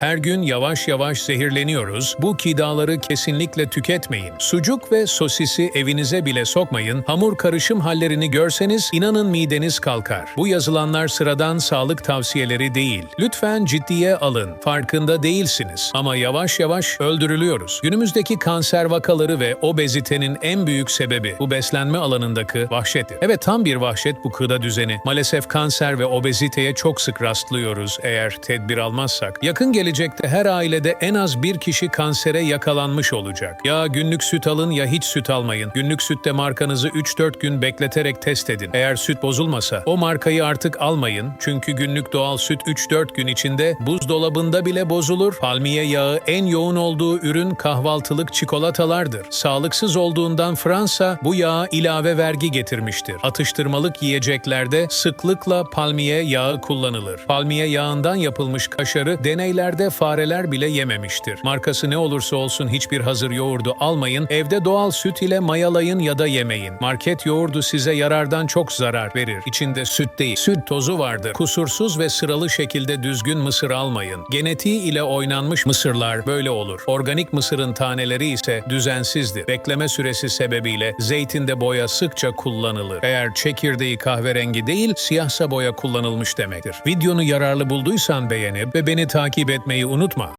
Her gün yavaş yavaş zehirleniyoruz. Bu kidaları kesinlikle tüketmeyin. Sucuk ve sosisi evinize bile sokmayın. Hamur karışım hallerini görseniz inanın mideniz kalkar. Bu yazılanlar sıradan sağlık tavsiyeleri değil. Lütfen ciddiye alın. Farkında değilsiniz. Ama yavaş yavaş öldürülüyoruz. Günümüzdeki kanser vakaları ve obezitenin en büyük sebebi bu beslenme alanındaki vahşettir. Evet tam bir vahşet bu kıda düzeni. Maalesef kanser ve obeziteye çok sık rastlıyoruz eğer tedbir almazsak. Yakın gelecekte her ailede en az bir kişi kansere yakalanmış olacak. Ya günlük süt alın ya hiç süt almayın. Günlük sütte markanızı 3-4 gün bekleterek test edin. Eğer süt bozulmasa o markayı artık almayın. Çünkü günlük doğal süt 3-4 gün içinde buzdolabında bile bozulur. Palmiye yağı en yoğun olduğu ürün kahvaltılık çikolatalardır. Sağlıksız olduğundan Fransa bu yağa ilave vergi getirmiştir. Atıştırmalık yiyeceklerde sıklıkla palmiye yağı kullanılır. Palmiye yağından yapılmış kaşarı deneylerde fareler bile yememiştir. Markası ne olursa olsun hiçbir hazır yoğurdu almayın, evde doğal süt ile mayalayın ya da yemeyin. Market yoğurdu size yarardan çok zarar verir. İçinde süt değil, süt tozu vardır. Kusursuz ve sıralı şekilde düzgün mısır almayın. Genetiği ile oynanmış mısırlar böyle olur. Organik mısırın taneleri ise düzensizdir. Bekleme süresi sebebiyle zeytinde boya sıkça kullanılır. Eğer çekirdeği kahverengi değil, siyahsa boya kullanılmış demektir. Videonu yararlı bulduysan beğenip ve beni takip etmeyi unutma.